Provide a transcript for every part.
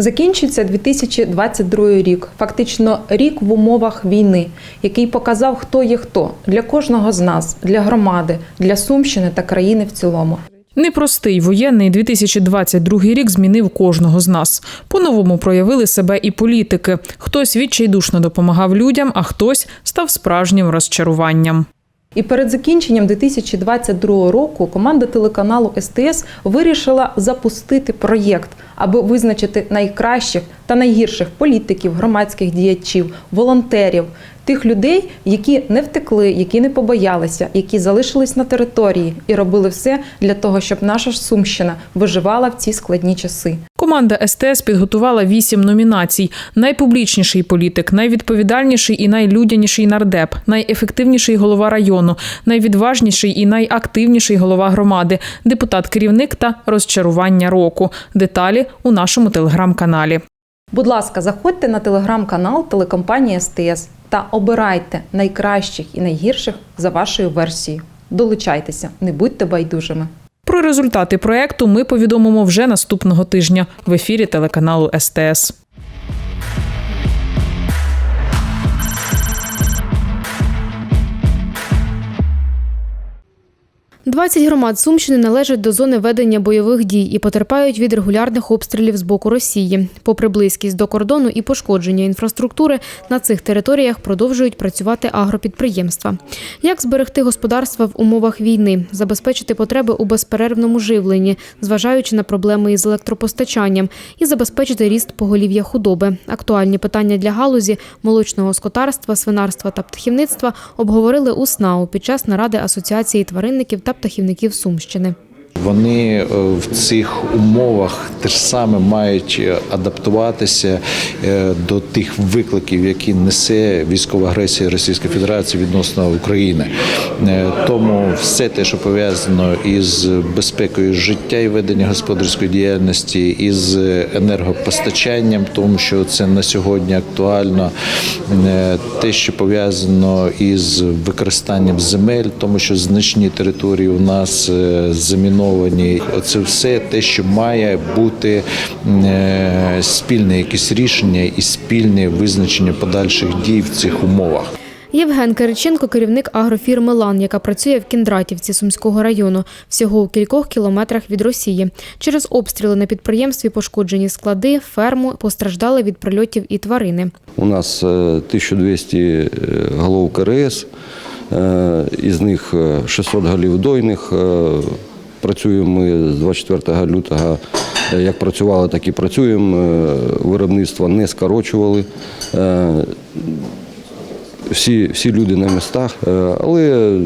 Закінчиться 2022 рік, фактично рік в умовах війни, який показав, хто є хто для кожного з нас, для громади, для Сумщини та країни в цілому. Непростий воєнний 2022 рік змінив кожного з нас. По-новому проявили себе і політики. Хтось відчайдушно допомагав людям, а хтось став справжнім розчаруванням. І перед закінченням 2022 року команда телеканалу СТС вирішила запустити проєкт, аби визначити найкращих та найгірших політиків, громадських діячів, волонтерів, тих людей, які не втекли, які не побоялися, які залишились на території і робили все для того, щоб наша Сумщина виживала в ці складні часи. Команда СТС підготувала вісім номінацій: найпублічніший політик, найвідповідальніший і найлюдяніший нардеп, найефективніший голова району, найвідважніший і найактивніший голова громади, депутат-керівник та розчарування року. Деталі у нашому телеграм-каналі. Будь ласка, заходьте на телеграм-канал телекомпанії СТС та обирайте найкращих і найгірших за вашою версією. Долучайтеся, не будьте байдужими. Про результати проекту ми повідомимо вже наступного тижня в ефірі телеканалу СТС. 20 громад Сумщини належать до зони ведення бойових дій і потерпають від регулярних обстрілів з боку Росії. Попри близькість до кордону і пошкодження інфраструктури, на цих територіях продовжують працювати агропідприємства. Як зберегти господарства в умовах війни, забезпечити потреби у безперервному живленні, зважаючи на проблеми із електропостачанням, і забезпечити ріст поголів'я худоби. Актуальні питання для галузі молочного скотарства, свинарства та птахівництва обговорили у СНАУ під час наради Асоціації тваринників та птахівників Сумщини. Вони е, в цих умовах теж саме мають е, адаптуватися е, до тих викликів, які несе військова агресія Російської Федерації відносно України. Тому все те, що пов'язано із безпекою життя і ведення господарської діяльності, із енергопостачанням, тому що це на сьогодні актуально, те, що пов'язано із використанням земель, тому що значні території у нас е, заміновані. Це все те, що має бути е, спільне якесь рішення і спільне визначення подальших дій в цих умовах. Євген Кириченко – керівник агрофірми «Лан», яка працює в Кіндратівці Сумського району, всього у кількох кілометрах від Росії. Через обстріли на підприємстві пошкоджені склади, ферму, постраждали від прильотів і тварини. У нас е, 1200 е, голов КРС, е, із них е, 600 голів дойних. Працюємо ми з 24 лютого, як працювали, так і працюємо. Е, Виробництво не скорочували. Е, Всі, всі люди на містах, е, але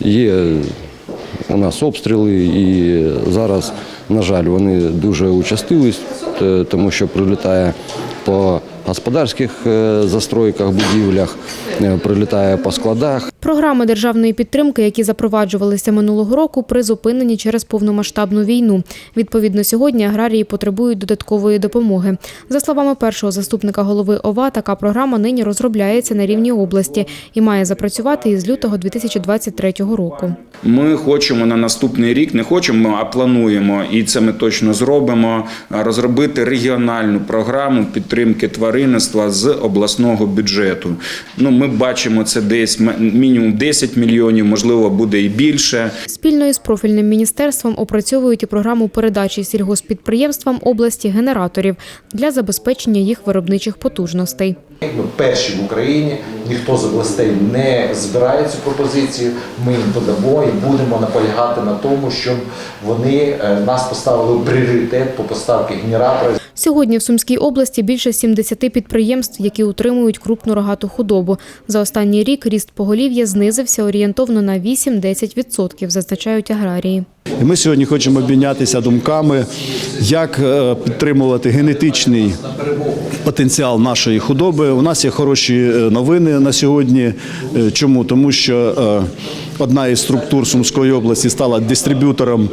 є у нас обстріли, і зараз, на жаль, вони дуже участились, тому що прилітає по господарських е, застройках, будівлях, е, прилітає по складах. Програми державної підтримки, які запроваджувалися минулого року, призупинені через повномасштабну війну. Відповідно, сьогодні аграрії потребують додаткової допомоги. За словами першого заступника голови ОВА, така програма нині розробляється на рівні області і має запрацювати із лютого 2023 року. Ми хочемо на наступний рік, не хочемо, а плануємо, і це ми точно зробимо. Розробити регіональну програму підтримки тваринництва з обласного бюджету. Ну, ми бачимо це десь мінімум 10 мільйонів, можливо, буде і більше. Спільно із профільним міністерством опрацьовують і програму передачі сільгоспідприємствам області генераторів для забезпечення їх виробничих потужностей. Ми перші в Україні, ніхто з областей не збирає цю пропозицію. Ми їм додамо і будемо наполягати на тому, щоб вони е, нас поставили у пріоритет по поставці генератора. Сьогодні в Сумській області більше 70 підприємств, які утримують крупну рогату худобу. За останній рік ріст поголів'я знизився орієнтовно на 8-10%, зазначають аграрії. Ми сьогодні хочемо обмінятися думками, як е, підтримувати генетичний потенціал нашої худоби. У нас є хороші е, новини на сьогодні. Е, Чому? Тому що одна із структур Сумської області стала дистриб'ютором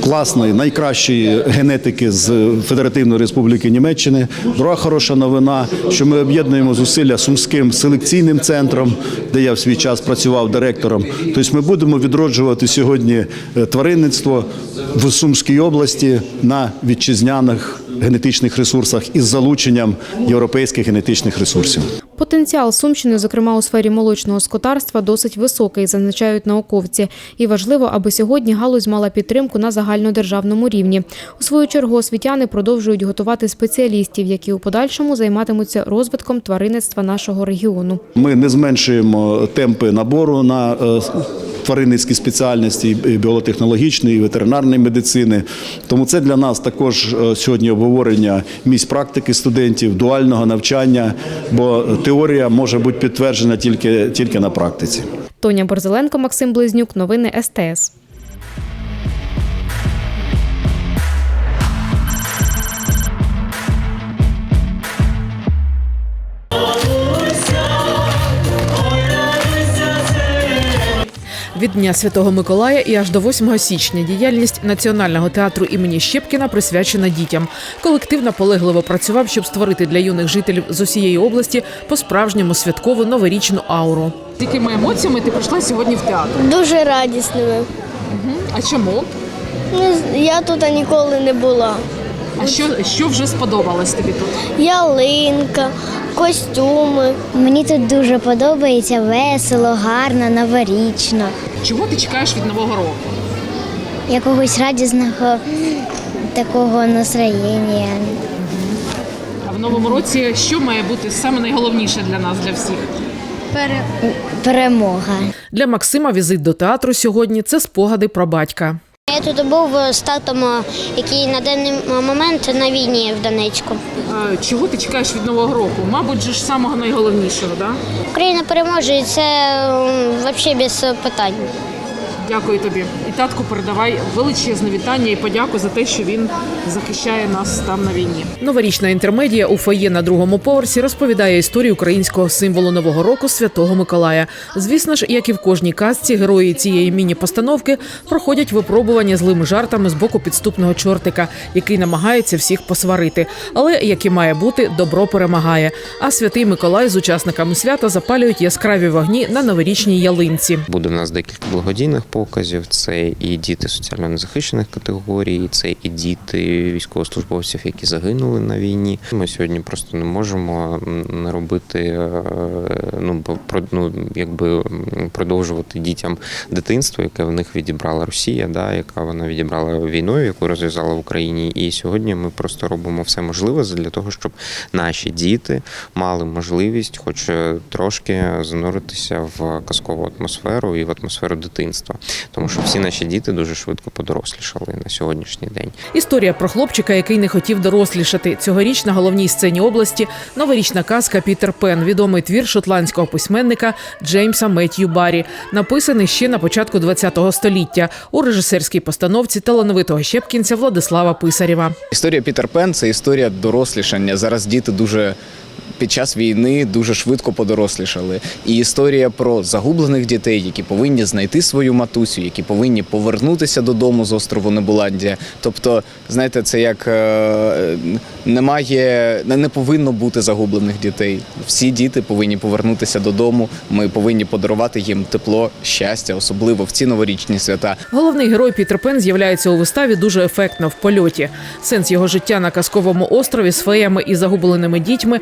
класної, найкращої генетики з Федеративної Республіки Німеччини. Друга хороша новина, що ми об'єднуємо зусилля Сумським селекційним центром, де я в свій час працював директором. Тобто ми будемо відроджувати сьогодні е, тваринництво в Сумській області на вітчизняних генетичних ресурсах із залученням європейських генетичних ресурсів. Потенціал Сумщини, зокрема у сфері молочного скотарства, досить високий, зазначають науковці. І важливо, аби сьогодні галузь мала підтримку на загальнодержавному рівні. У свою чергу освітяни продовжують готувати спеціалістів, які у подальшому займатимуться розвитком тваринництва нашого регіону. Ми не зменшуємо темпи набору на е, тваринницькі спеціальності і біотехнологічної, ветеринарної медицини. Тому це для нас також е, сьогодні обговорення місць практики студентів, дуального навчання, бо теорія може бути підтверджена тільки, тільки на практиці. Тоня Борзеленко, Максим Близнюк. Новини СТС. Від Дня Святого Миколая і аж до 8 січня діяльність Національного театру імені Щепкіна присвячена дітям. Колектив наполегливо працював, щоб створити для юних жителів з усієї області по-справжньому святкову новорічну ауру. З якими емоціями ти прийшла сьогодні в театр? Дуже радісними. А чому? Я тут ніколи не була. А що, що вже сподобалось тобі тут? Ялинка, костюми. Мені тут дуже подобається весело, гарно, новорічно, Чого ти чекаєш від нового року? якогось радісного такого настроєння. А в новому році що має бути саме найголовніше для нас, для всіх? Перемога. Для Максима візит до театру сьогодні це спогади про батька. Тут був з татом, який на даний момент на війні в Донецьку. Чого ти чекаєш від нового року? Мабуть, же ж самого найголовнішого, да? Україна переможе, і це взагалі без питань. Дякую тобі. І татку передавай величезне вітання і подяку за те, що він захищає нас там на війні. Новорічна інтермедія у фоє на другому поверсі розповідає історію українського символу нового року Святого Миколая. Звісно ж, як і в кожній казці, герої цієї міні-постановки проходять випробування злими жартами з боку підступного чортика, який намагається всіх посварити. Але як і має бути, добро перемагає. А святий Миколай з учасниками свята запалюють яскраві вогні на новорічній ялинці. Буде в нас декілька благодійних показів. Це і діти соціально незахищених категорій, це і діти військовослужбовців, які загинули на війні. Ми сьогодні просто не можемо не робити е, ну про- ну, якби продовжувати дітям дитинство, яке в них відібрала Росія, да, яка вона відібрала війною, яку розв'язала в Україні. І сьогодні ми просто робимо все можливе для того, щоб наші діти мали можливість, хоч е, трошки зануритися в казкову атмосферу і в атмосферу дитинства, тому що всі наші діти дуже швидко подорослішали на сьогоднішній день. Історія про хлопчика, який не хотів дорослішати. Цьогоріч на головній сцені області новорічна казка Пітер Пен, відомий твір шотландського письменника Джеймса Меттью Баррі, написаний ще на початку ХХ століття у режисерській постановці талановитого щепкінця Владислава Писарєва. Історія Пітер Пен це історія дорослішання. Зараз діти дуже під час війни дуже швидко подорослішали. І історія про загублених дітей, які повинні знайти свою матусю, які повинні повернутися додому з острову Небуландія. Тобто, знаєте, це як е, немає, не повинно бути загублених дітей. Всі діти повинні повернутися додому. Ми повинні подарувати їм тепло, щастя, особливо в ці новорічні свята. Головний герой Пітер Пен з'являється у виставі дуже ефектно в польоті. Сенс його життя на казковому острові з феями і загубленими дітьми,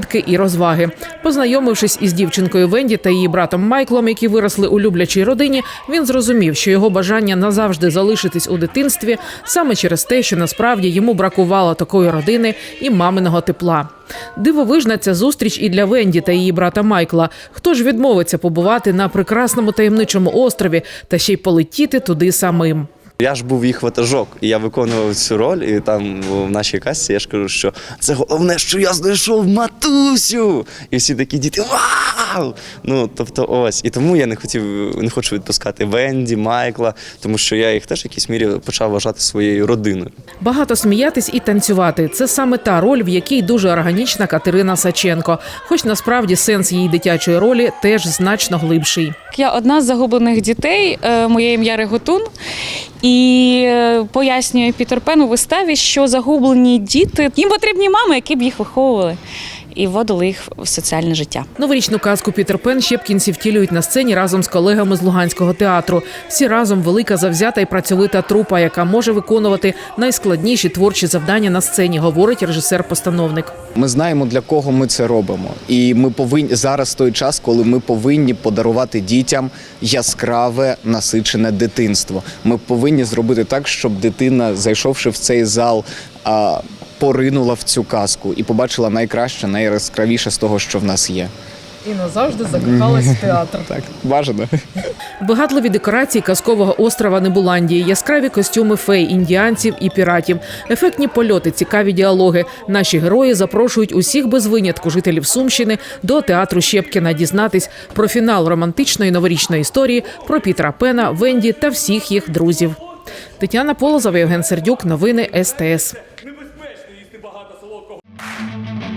вигадки і розваги. Познайомившись із дівчинкою Венді та її братом Майклом, які виросли у люблячій родині, він зрозумів, що його бажання назавжди залишитись у дитинстві саме через те, що насправді йому бракувало такої родини і маминого тепла. Дивовижна ця зустріч і для Венді та її брата Майкла. Хто ж відмовиться побувати на прекрасному таємничому острові та ще й полетіти туди самим? Я ж був їх ватажок, і я виконував цю роль. І там в нашій касті я ж кажу, що це головне, що я знайшов матусю. І всі такі діти вау! Ну тобто, ось. І тому я не хотів, не хочу відпускати Венді, Майкла, тому що я їх теж в якійсь мірі почав вважати своєю родиною. Багато сміятись і танцювати це саме та роль, в якій дуже органічна Катерина Саченко. Хоч насправді сенс її дитячої ролі теж значно глибший. Я одна з загублених дітей, е, моє ім'я Реготун. І е, пояснює Пітер Пен у виставі, що загублені діти їм потрібні мами, які б їх виховували і вводили їх в соціальне життя. Новорічну казку Пітер Пен щепкінці втілюють на сцені разом з колегами з Луганського театру. Всі разом велика завзята і працьовита трупа, яка може виконувати найскладніші творчі завдання на сцені, говорить режисер-постановник. Ми знаємо, для кого ми це робимо. І ми повинні зараз той час, коли ми повинні подарувати дітям яскраве насичене дитинство. Ми повинні зробити так, щоб дитина, зайшовши в цей зал, а, поринула в цю казку і побачила найкраще, найяскравіше з того, що в нас є. І назавжди закохалась в театр. Так, бажано. Вигадливі декорації казкового острова Небуландії, яскраві костюми фей, індіанців і піратів, ефектні польоти, цікаві діалоги. Наші герої запрошують усіх без винятку жителів Сумщини до театру Щепкіна дізнатись про фінал романтичної новорічної історії про Пітера Пена, Венді та всіх їх друзів. Тетяна Полозова, Євген Сердюк. Новини СТС. Música